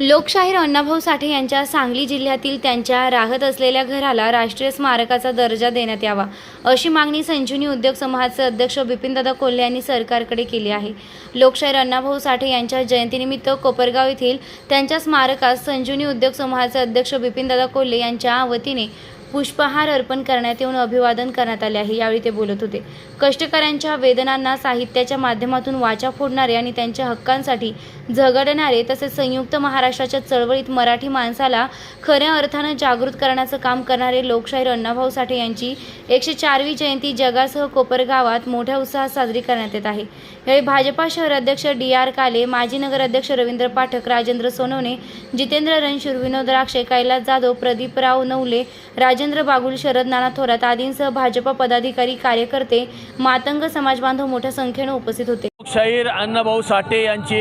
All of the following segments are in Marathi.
लोकशाहीर अण्णाभाऊ साठे यांच्या सांगली जिल्ह्यातील त्यांच्या राहत असलेल्या घराला राष्ट्रीय स्मारकाचा दर्जा देण्यात यावा अशी मागणी संजीवनी उद्योग समूहाचे अध्यक्ष बिपिनदादा कोल्हे यांनी सरकारकडे केली आहे. लोकशाहीर अण्णाभाऊ साठे यांच्या जयंतीनिमित्त कोपरगाव येथील त्यांच्या स्मारकास संजीवनी उद्योग समूहाचे अध्यक्ष बिपिनदादा कोल्हे यांच्या वतीने पुष्पहार अर्पण करण्यात येऊन अभिवादन करण्यात आले आहे. यावेळी ते बोलत होते. कष्टकऱ्यांच्या वेदनांना साहित्याच्या माध्यमातून वाचा फोडणारे आणि त्यांच्या हक्कांसाठी झगडणारे तसेच संयुक्त महाराष्ट्राच्या चळवळीत मराठी माणसाला खऱ्या अर्थानं जागृत करण्याचं काम करणारे लोकशाहीर अण्णाभाऊ साठे यांची एकशे चारवी जयंती जगासह कोपरगावात मोठ्या उत्साहात साजरी करण्यात येत आहे. यावेळी भाजपा शहराध्यक्ष डी आर काले माजी नगराध्यक्ष रवींद्र पाठक राजेंद्र सोनवणे जितेंद्र रणशूर विनोद राक्षे कैलास जाधव प्रदीपराव नवले राज राजेंद्र बागुल शरद नाना थोरात आदींसह भाजपा पदाधिकारी कार्यकर्ते मातंग समाजबांधव मोठ्या संख्येने उपस्थित होते. लोकशाहीर अण्णाभाऊ साठे यांची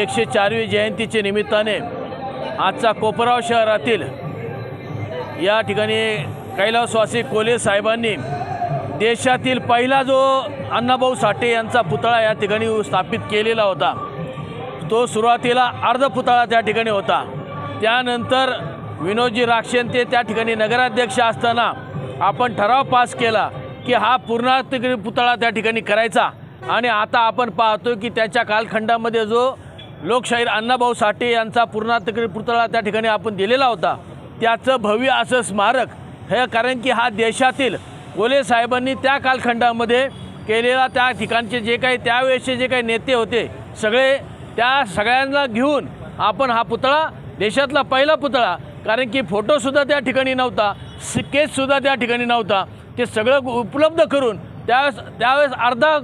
एकशे चारवी जयंतीच्या निमित्ताने आजचा कोपराव शहरातील या ठिकाणी कैलासवासी कोले साहेबांनी देशातील पहिला जो अण्णाभाऊ साठे यांचा पुतळा या ठिकाणी स्थापित केलेला होता तो सुरुवातीला अर्ध पुतळा त्या ठिकाणी होता. त्यानंतर विनोदजी राक्षेन ते त्या ठिकाणी नगराध्यक्ष असताना आपण ठराव पास केला की हा पूर्णाधिकारी पुतळा त्या ठिकाणी करायचा. आणि आता आपण पाहतो की त्याच्या कालखंडामध्ये जो लोकशाहीर अण्णाभाऊ साठे यांचा पूर्णाधिकारी पुतळा त्या ठिकाणी आपण दिलेला होता त्याचं भव्य असं स्मारक हे कारण की हा देशातील कोले साहेबांनी त्या कालखंडामध्ये केलेला त्या ठिकाणचे जे काही त्यावेळेसचे जे काही नेते होते सगळे त्या सगळ्यांना घेऊन आपण हा पुतळा देशातला पहिला पुतळा कारण की फोटोसुद्धा त्या ठिकाणी नव्हता स्केचसुद्धा त्या ठिकाणी नव्हता. ते सगळं उपलब्ध करून त्यावेळेस त्यावेळेस अर्धा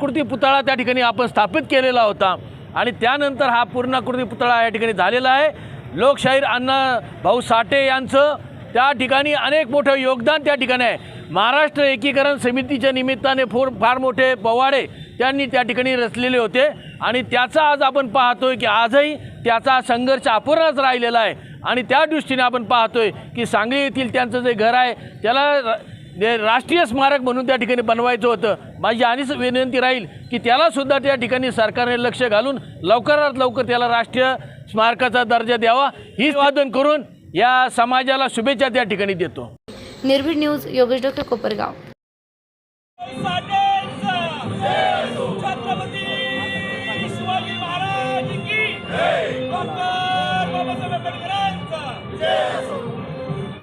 कृती पुतळा त्या ठिकाणी आपण स्थापित केलेला होता. आणि त्यानंतर हा पूर्णाकृती पुतळा या ठिकाणी झालेला आहे. लोकशाहीर अण्णा भाऊ साठे यांचं त्या ठिकाणी अनेक मोठं योगदान त्या ठिकाणी आहे. महाराष्ट्र एकीकरण समितीच्या निमित्ताने फोर फार मोठे पवाडे त्यांनी त्या ठिकाणी रचलेले होते. आणि त्याचा आज आपण पाहतोय की आजही त्याचा संघर्ष अपूर्णच राहिलेला आहे. आणि त्या दृष्टीने आपण पाहतोय की सांगली येथील त्यांचं जे घर आहे त्याला राष्ट्रीय स्मारक म्हणून त्या ठिकाणी बनवायचं होतं. माझी आणि विनंती राहील की त्यालासुद्धा त्या ठिकाणी सरकारने लक्ष घालून लवकरात लवकर त्याला राष्ट्रीय स्मारकाचा दर्जा द्यावा. ही वादन करून या समाजाला शुभेच्छा त्या ठिकाणी देतो. निर्भीड न्यूज योगेश डॉक्टर कोपरगाव.